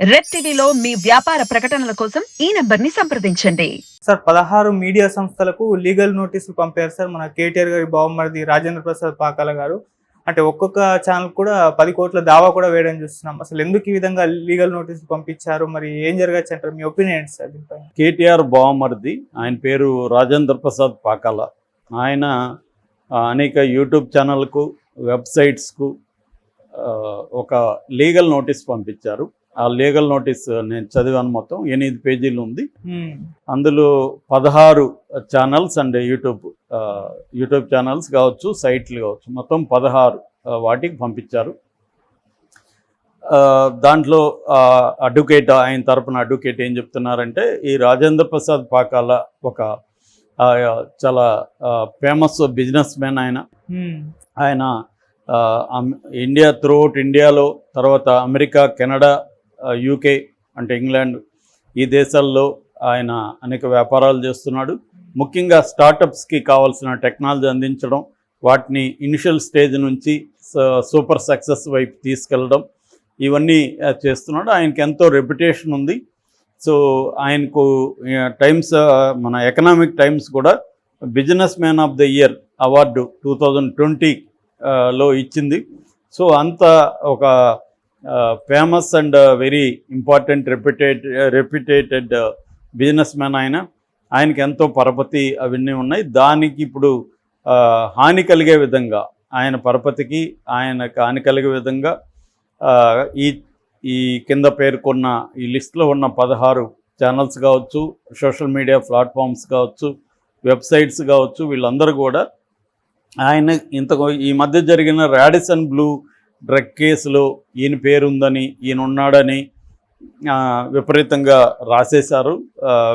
Red టీవీలో మీ వ్యాపార ప్రకటనల కోసం ఈ నంబర్ని సంప్రదించండి. సార్ పదహారు మీడియా సంస్థలకు లీగల్ నోటీసులు పంపారు సార్ మన కేటీఆర్ గారి బావమరిది రాజేంద్ర ప్రసాద్ పాకాల గారు. అంటే ఒక్కొక్క ఛానల్ కూడా పది కోట్ల దావా కూడా వేయడం చూస్తున్నాం. అసలు ఎందుకు ఈ విధంగా లీగల్ నోటీసులు పంపించారు? మరి ఏం జరగచ్చు అంటారు మీ ఒపీనియన్ ఏంటి సార్ దీనిపైన కేటీఆర్ బావమరిది ఆయన పేరు రాజేంద్ర ప్రసాద్ పాకాల. ఆయన అనేక యూట్యూబ్ ఛానల్కు వెబ్సైట్స్కు ఒక లీగల్ నోటీస్ పంపించారు. ఆ లీగల్ నోటీస్ నేను చదివాను మొత్తం ఎనిమిది పేజీలు ఉంది. అందులో పదహారు channels and YouTube YouTube channels కావచ్చు సైట్లు కావచ్చు మొత్తం పదహారు వాటికి పంపించారు దాంట్లో అడ్వకేట్ ఆయన తరపున అడ్వకేట్ ఏం చెప్తున్నారంటే ఈ రాజేంద్ర ప్రసాద్ పాకాల ఒక చాలా ఫేమస్ బిజినెస్ మ్యాన్ ఆయన. ఆయన ఇండియా త్రూఅవుట్ ఇండియాలో తర్వాత అమెరికా కెనడా యూకే అంటే ఇంగ్లాండ్ ఈ దేశాల్లో ఆయన అనేక వ్యాపారాలు చేస్తున్నాడు. ముఖ్యంగా స్టార్టప్స్కి కావాల్సిన టెక్నాలజీ అందించడం వాటిని ఇనిషియల్ స్టేజ్ నుంచి స- సూపర్ సక్సెస్ వైపు తీసుకెళ్ళడం ఇవన్నీ చేస్తున్నాడు. ఆయనకి ఎంతో రెప్యుటేషన్ ఉంది. సో ఆయనకు టైమ్స్ మన ఎకనామిక్ టైమ్స్ కూడా businessman of the year award two thousand twenty లో ఇచ్చింది. సో అంత ఒక famous and very important reputate reputated businessman ఆయన. ఆయనకి ఎంతో పరపతి అవన్నీ ఉన్నాయి. దానికి ఇప్పుడు హాని కలిగే విధంగా ఆయన పరపతికి ఆయనకు హాని కలిగే విధంగా ఈ ఈ కింద పేర్కొన్న ఈ లిస్ట్లో ఉన్న పదహారు ఛానల్స్ కావచ్చు సోషల్ మీడియా ప్లాట్ఫామ్స్ కావచ్చు వెబ్సైట్స్ కావచ్చు వీళ్ళందరూ కూడా ఆయన ఇంత ఈ మధ్య జరిగిన రాడిసన్ బ్లూ డ్రగ్ కేసులో ఈయన పేరుందని ఈయన ఉన్నాడని విపరీతంగా రాసేశారు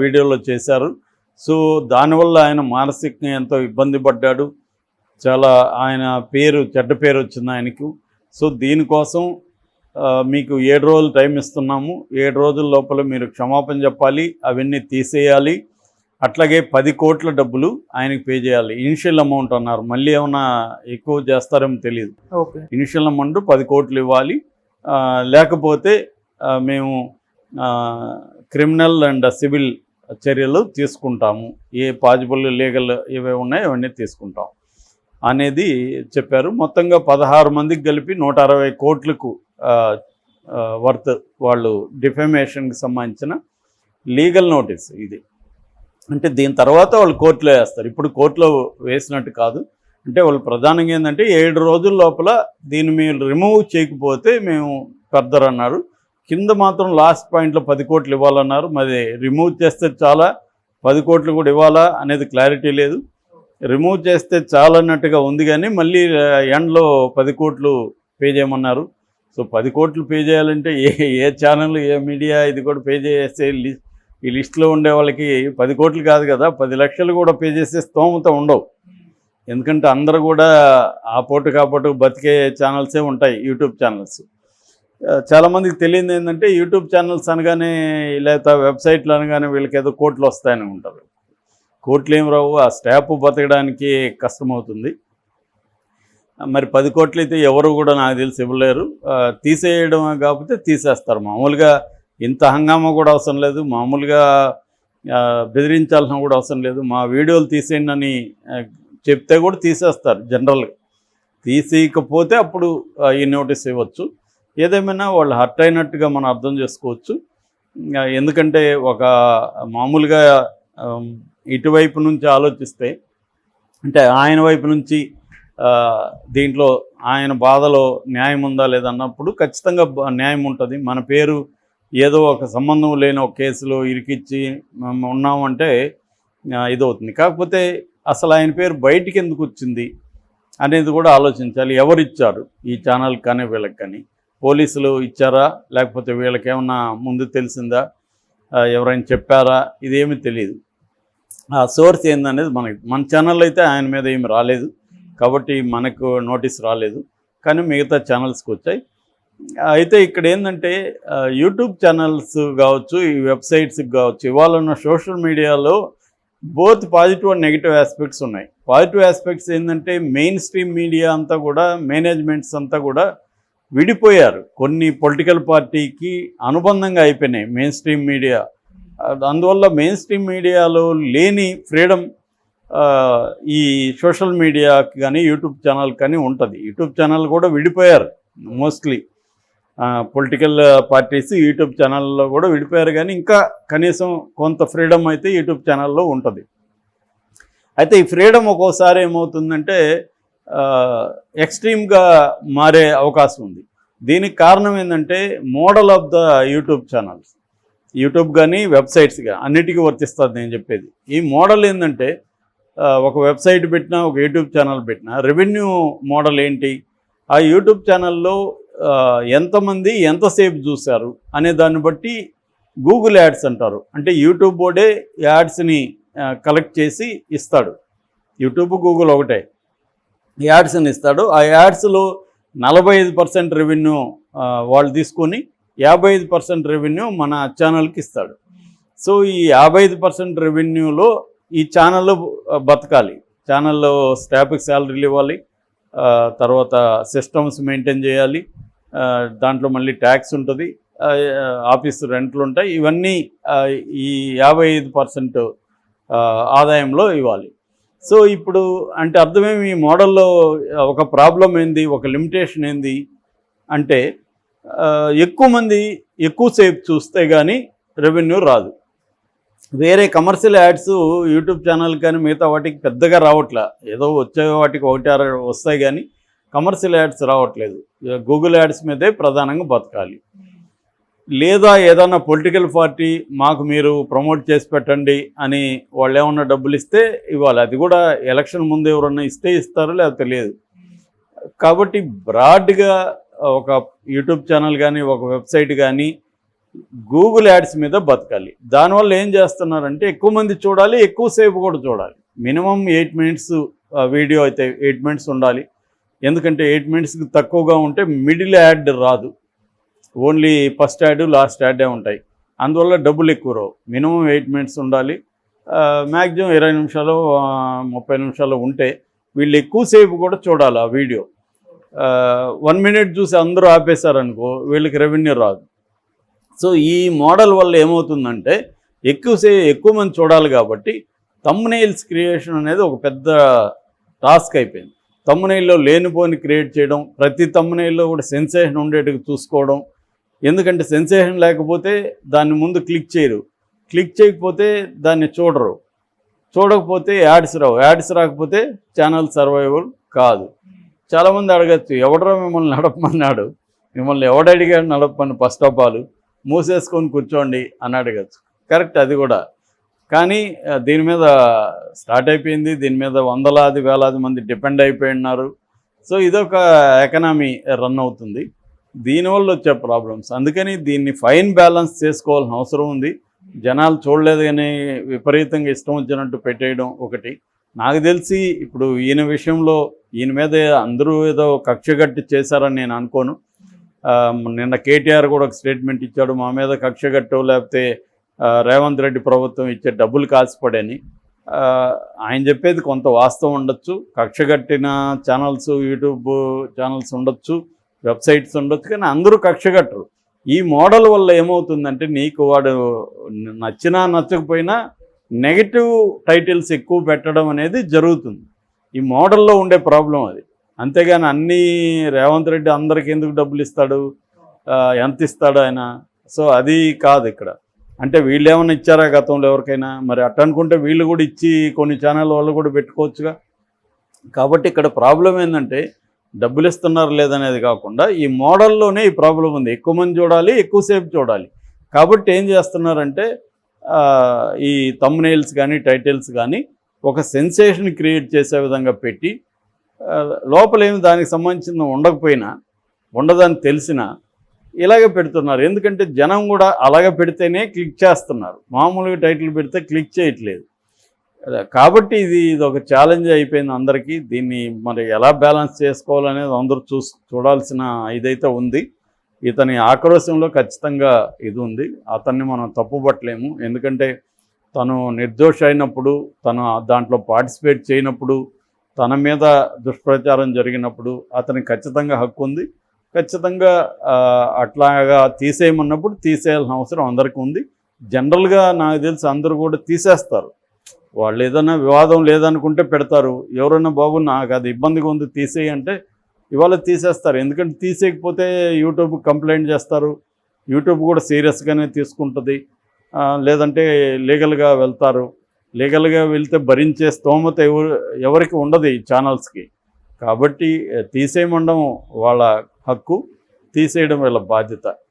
వీడియోలో చేశారు. సో దానివల్ల ఆయన మానసికంగా ఎంతో ఇబ్బంది పడ్డాడు. చాలా ఆయన పేరు చెడ్డ పేరు వచ్చింది ఆయనకు. సో దీనికోసం మీకు ఏడు రోజులు టైం ఇస్తున్నాము. ఏడు రోజుల లోపల మీరు క్షమాపణ చెప్పాలి అవన్నీ తీసేయాలి. అట్లాగే పది కోట్ల డబ్బులు ఆయనకి పే చేయాలి. ఇనిషియల్ అమౌంట్ అన్నారు. మళ్ళీ ఏమైనా ఎక్కువ చేస్తారేమో తెలియదు ఇనిషియల్ అమౌంట్ పది కోట్లు ఇవ్వాలి. లేకపోతే మేము క్రిమినల్ అండ్ సివిల్ చర్యలు తీసుకుంటాము. ఏ పాజిబుల్ లీగల్ ఏవే ఉన్నాయో అవన్నీ తీసుకుంటాం అనేది చెప్పారు. మొత్తంగా పదహారు మందికి కలిపి నూట అరవై కోట్లకు వర్త్ వాళ్ళు డిఫెమేషన్కి సంబంధించిన లీగల్ నోటీస్ ఇది. అంటే దీని తర్వాత వాళ్ళు కోర్టులో వేస్తారు. ఇప్పుడు కోర్టులో వేసినట్టు కాదు. అంటే వాళ్ళు ప్రధానంగా ఏంటంటే ఏడు రోజుల లోపల దీన్ని మీరు రిమూవ్ చేయకపోతే మేము పెద్దరు అన్నారు కింద మాత్రం లాస్ట్ పాయింట్లో పది కోట్లు ఇవ్వాలన్నారు. మరి రిమూవ్ చేస్తే చాలా పది కోట్లు కూడా ఇవ్వాలా అనేది క్లారిటీ లేదు. రిమూవ్ చేస్తే చాలా అన్నట్టుగా ఉంది కానీ మళ్ళీ ఎండ్లో పది కోట్లు పే చేయమన్నారు. సో పది కోట్లు పే చేయాలంటే ఏ ఏ ఛానల్ ఏ మీడియా ఇది కూడా పే చేస్తే ఈ లిస్ట్లో ఉండే వాళ్ళకి పది కోట్లు కాదు కదా పది లక్షలు కూడా పే చేసే స్తోమత ఉండవు. ఎందుకంటే అందరూ కూడా ఆ పోటు కాపోటు బతికే ఛానల్సే ఉంటాయి యూట్యూబ్ ఛానల్స్ చాలామందికి తెలియదు ఏంటంటే యూట్యూబ్ ఛానల్స్ అనగానే లేదా వెబ్సైట్లు అనగానే వీళ్ళకి ఏదో కోట్లు వస్తాయని ఉంటారు. కోట్లు ఏం రావు ఆ స్టాప్ బతకడానికి కష్టమవుతుంది. మరి పది కోట్లు అయితే ఎవరు కూడా నాకు తెలిసి ఇవ్వలేరు. తీసేయడం కాకపోతే తీసేస్తారు. మామూలుగా ఇంత హంగామా కూడా అవసరం లేదు. మామూలుగా బెదిరించాల్సిన కూడా అవసరం లేదు. మా వీడియోలు తీసేయండి అని చెప్తే కూడా తీసేస్తారు జనరల్గా. తీసేయకపోతే అప్పుడు ఈ నోటీస్ ఇవ్వచ్చు. ఏదేమైనా వాళ్ళు హర్ట్ అయినట్టుగా మనం అర్థం చేసుకోవచ్చు. ఎందుకంటే ఒక మామూలుగా ఇటువైపు నుంచి ఆలోచిస్తే అంటే ఆయన వైపు నుంచి దీంట్లో ఆయన బాధలో న్యాయం ఉందా లేదన్నప్పుడు ఖచ్చితంగా న్యాయం ఉంటుంది. మన పేరు ఏదో ఒక సంబంధం లేని ఒక కేసులో ఇరికిచ్చి మేము ఉన్నామంటే ఇదవుతుంది. కాకపోతే అసలు ఆయన పేరు బయటికి ఎందుకు వచ్చింది అనేది కూడా ఆలోచించాలి. ఎవరు ఇచ్చారు ఈ ఛానల్ కానీ వీళ్ళకి కానీ? పోలీసులు ఇచ్చారా? లేకపోతే వీళ్ళకి ఏమన్నా ముందు తెలిసిందా? ఎవరైనా చెప్పారా? ఇదేమీ తెలియదు ఆ సోర్స్ ఏందనేది మనకి మన ఛానల్ అయితే ఆయన మీద ఏమి రాలేదు. కాబట్టి మనకు నోటీస్ రాలేదు. కానీ మిగతా ఛానల్స్కి వచ్చాయి. అయితే ఇక్కడ ఏంటంటే యూట్యూబ్ ఛానల్స్ కావచ్చు ఈ వెబ్సైట్స్కి కావచ్చు ఇవాళ ఉన్న సోషల్ మీడియాలో both positive and negative aspects ఉన్నాయి. పాజిటివ్ ఆస్పెక్ట్స్ ఏంటంటే మెయిన్ స్ట్రీమ్ మీడియా అంతా కూడా మేనేజ్మెంట్స్ అంతా కూడా విడిపోయారు. కొన్ని పొలిటికల్ పార్టీకి అనుబంధంగా అయిపోయినాయి మెయిన్ స్ట్రీమ్ మీడియా అందువల్ల మెయిన్ స్ట్రీమ్ మీడియాలో లేని ఫ్రీడమ్ ఈ సోషల్ మీడియాకి కానీ యూట్యూబ్ ఛానల్ కానీ ఉంటుంది. యూట్యూబ్ ఛానల్ కూడా విడిపోయారు మోస్ట్లీ పొలిటికల్ పార్టీస్ యూట్యూబ్ ఛానల్లో కూడా విడిపోయారు కానీ ఇంకా కనీసం కొంత ఫ్రీడమ్ అయితే యూట్యూబ్ ఛానల్లో ఉంటుంది. అయితే ఈ ఫ్రీడమ్ ఒక్కోసారి ఏమవుతుందంటే ఎక్స్ట్రీమ్గా మారే అవకాశం ఉంది. దీనికి కారణం ఏంటంటే model of the YouTube channels YouTube కానీ వెబ్సైట్స్ కానీ అన్నిటికీ వర్తిస్తుంది నేను చెప్పేది. ఈ మోడల్ ఏంటంటే ఒక వెబ్సైట్ పెట్టినా ఒక యూట్యూబ్ ఛానల్ పెట్టినా రెవెన్యూ మోడల్ ఏంటి? ఆ యూట్యూబ్ ఛానల్లో ఎంతమంది ఎంతసేపు చూశారు అనే దాన్ని బట్టి గూగుల్ యాడ్స్ అంటారు. అంటే యూట్యూబ్ బోర్డే యాడ్స్ని కలెక్ట్ చేసి ఇస్తాడు. యూట్యూబ్ గూగుల్ ఒకటే. యాడ్స్ని ఇస్తాడు. ఆ యాడ్స్లో నలభై ఐదు పర్సెంట్ రెవెన్యూ వాళ్ళు తీసుకొని యాభై ఐదు పర్సెంట్ రెవెన్యూ మన ఛానల్కి ఇస్తాడు. సో ఈ యాభై ఐదు పర్సెంట్ రెవెన్యూలో ఈ ఛానల్ బతకాలి. ఛానల్లో స్టాఫ్కి శాలరీలు ఇవ్వాలి. తర్వాత సిస్టమ్స్ మెయింటైన్ చేయాలి. దాంట్లో మళ్ళీ ట్యాక్స్ ఉంటుంది ఆఫీసు ఆఫీస్ రెంట్లు ఉంటాయి ఇవన్నీ ఈ యాభై ఐదు పర్సెంట్ ఆదాయంలో ఇవ్వాలి. సో ఇప్పుడు అంటే అర్థమేమి ఈ మోడల్లో ఒక ప్రాబ్లం ఏంది ఒక లిమిటేషన్ ఏంది అంటే ఎక్కువ మంది ఎక్కువసేపు చూస్తే కానీ రెవెన్యూ రాదు. వేరే కమర్షియల్ యాడ్స్ యూట్యూబ్ ఛానల్ కానీ మిగతా వాటికి పెద్దగా రావట్లే. ఏదో వచ్చే వాటికి ఒకటి వస్తాయి కానీ కమర్షియల్ యాడ్స్ రావట్లేదు. గూగుల్ యాడ్స్ మీదే ప్రధానంగా బతకాలి. లేదా ఏదన్నా పొలిటికల్ పార్టీ మాకు మీరు ప్రమోట్ చేసి పెట్టండి అని వాళ్ళు ఏమన్నా డబ్బులు ఇస్తే ఇవ్వాలి అది కూడా ఎలక్షన్ ముందు ఎవరన్నా ఇస్తే ఇస్తారో లేదా తెలియదు. కాబట్టి బ్రాడ్గా ఒక యూట్యూబ్ ఛానల్ కానీ ఒక వెబ్సైట్ కానీ గూగుల్ యాడ్స్ మీద బతకాలి. దానివల్ల ఏం చేస్తున్నారంటే ఎక్కువ మంది చూడాలి ఎక్కువసేపు కూడా చూడాలి. మినిమం ఎయిట్ మినిట్స్ వీడియో అయితే ఎయిట్ మినిట్స్ ఉండాలి. ఎందుకంటే ఎయిట్ మినిట్స్కి తక్కువగా ఉంటే మిడిల్ యాడ్ రాదు. ఓన్లీ ఫస్ట్ యాడ్ లాస్ట్ యాడే ఉంటాయి. అందువల్ల డబ్బులు ఎక్కువ రావు. మినిమం ఎయిట్ మినిట్స్ ఉండాలి. మ్యాక్సిమం ఇరవై నిమిషాలు ముప్పై నిమిషాలు ఉంటే వీళ్ళు ఎక్కువసేపు కూడా చూడాలి ఆ వీడియో. వన్ మినిట్ చూసి అందరూ ఆపేశారనుకో వీళ్ళకి రెవెన్యూ రాదు. సో ఈ మోడల్ వల్ల ఏమవుతుందంటే ఎక్కువసే ఎక్కువ మంది చూడాలి కాబట్టి తమ్మునైల్స్ క్రియేషన్ అనేది ఒక పెద్ద టాస్క్ అయిపోయింది. తమ్మునైల్లో లేనిపోని క్రియేట్ చేయడం ప్రతి తమ్మునైల్లో కూడా సెన్సేషన్ ఉండేట్టుగా చూసుకోవడం. ఎందుకంటే సెన్సేషన్ లేకపోతే దాన్ని ముందు క్లిక్ చేయరు. క్లిక్ చేయకపోతే దాన్ని చూడరు. చూడకపోతే యాడ్స్ రావు. యాడ్స్ రాకపోతే ఛానల్ సర్వైవల్ కాదు. చాలామంది అడగచ్చు ఎవడరా మిమ్మల్ని నడపమన్నాడు? మిమ్మల్ని ఎవడడిగాడు నడపమని? ఫస్ట్ ఆఫ్ ఆల్ మూసేసుకొని కూర్చోండి అని అడగచ్చు. కరెక్ట్ అది కూడా. కానీ దీని మీద స్టార్ట్ అయిపోయింది. దీని మీద వందలాది వేలాది మంది డిపెండ్ అయిపోయి ఉన్నారు సో ఇదొక ఎకనామీ రన్ అవుతుంది. దీనివల్ల వచ్చే ప్రాబ్లమ్స్. అందుకని దీన్ని ఫైన్ బ్యాలెన్స్ చేసుకోవాల్సిన అవసరం ఉంది. జనాలు చూడలేదు కానీ విపరీతంగా ఇష్టం వచ్చినట్టు పెట్టేయడం ఒకటి. నాకు తెలిసి ఇప్పుడు ఈయన విషయంలో ఈయన మీద అందరూ ఏదో కక్ష కట్టి చేశారని నేను అనుకోను. నిన్న కేటీఆర్ కూడా ఒక స్టేట్మెంట్ ఇచ్చాడు. మా మీద కక్ష కట్టో లేకపోతే రేవంత్ రెడ్డి ప్రభుత్వం ఇచ్చే డబ్బులు కాసిపడని ఆయన చెప్పేది కొంత వాస్తవం ఉండొచ్చు. కక్ష కట్టిన ఛానల్స్ యూట్యూబ్ ఛానల్స్ ఉండొచ్చు వెబ్సైట్స్ ఉండొచ్చు కానీ అందరూ కక్ష కట్టరు. ఈ మోడల్ వల్ల ఏమవుతుందంటే నీకు వాడు నచ్చినా నచ్చకపోయినా నెగటివ్ టైటిల్స్ ఎక్కువ పెట్టడం అనేది జరుగుతుంది. ఈ మోడల్లో ఉండే ప్రాబ్లం అది. అంతేగాని అన్నీ రేవంత్ రెడ్డి అందరికి ఎందుకు డబ్బులు ఇస్తాడు? ఎంత ఇస్తాడు ఆయన? సో అది కాదు ఇక్కడ. అంటే వీళ్ళు ఏమైనా ఇచ్చారా గతంలో ఎవరికైనా? మరి అట్ట అనుకుంటే వీళ్ళు కూడా ఇచ్చి కొన్ని ఛానల్ వాళ్ళు కూడా పెట్టుకోవచ్చుగా. కాబట్టి ఇక్కడ ప్రాబ్లం ఏంటంటే డబ్బులు ఇస్తున్నారు లేదనేది కాకుండా ఈ మోడల్లోనే ఈ ప్రాబ్లం ఉంది. ఎక్కువ మంది చూడాలి ఎక్కువసేపు చూడాలి. కాబట్టి ఏం చేస్తున్నారంటే ఈ తమ్నైల్స్ కానీ టైటిల్స్ కానీ ఒక సెన్సేషన్ క్రియేట్ చేసే విధంగా పెట్టి లోపలేమి దానికి సంబంధించిన ఉండకపోయినా ఉండదని తెలిసినా ఇలాగే పెడుతున్నారు. ఎందుకంటే జనం కూడా అలాగే పెడితేనే క్లిక్ చేస్తున్నారు. మామూలుగా టైటిల్ పెడితే క్లిక్ చేయట్లేదు. కాబట్టి ఇది ఇది ఒక ఛాలెంజ్ అయిపోయింది అందరికీ. దీన్ని మరి ఎలా బ్యాలెన్స్ చేసుకోవాలనేది అందరూ చూస్ చూడాల్సిన ఇదైతే ఉంది. ఇతని ఆక్రోశంలో ఖచ్చితంగా ఇది ఉంది. అతన్ని మనం తప్పుపట్టలేము. ఎందుకంటే తను నిర్దోష అయినప్పుడు తను దాంట్లో పార్టిసిపేట్ చేయనప్పుడు తన మీద దుష్ప్రచారం జరిగినప్పుడు అతనికి ఖచ్చితంగా హక్కు ఉంది. ఖచ్చితంగా అట్లాగా తీసేయమన్నప్పుడు తీసేయాల్సిన అవసరం అందరికీ ఉంది. జనరల్గా నాకు తెలిసి అందరూ కూడా తీసేస్తారు. వాళ్ళు ఏదైనా వివాదం లేదనుకుంటే పెడతారు. ఎవరైనా బాబు నాకు అది ఇబ్బందిగా ఉంది తీసేయి అంటే ఇవాళ తీసేస్తారు. ఎందుకంటే తీసేయకపోతే యూట్యూబ్ కంప్లైంట్ చేస్తారు. యూట్యూబ్ కూడా సీరియస్గానే తీసుకుంటుంది. లేదంటే లీగల్గా వెళ్తారు. లీగల్గా వెళ్తే భరించే స్తోమత ఎవరు ఎవరికి ఉండదు ఈ ఛానల్స్కి. కాబట్టి తీసేయమండం వాళ్ళ హక్కు తీసేయడం వీళ్ళ బాధ్యత.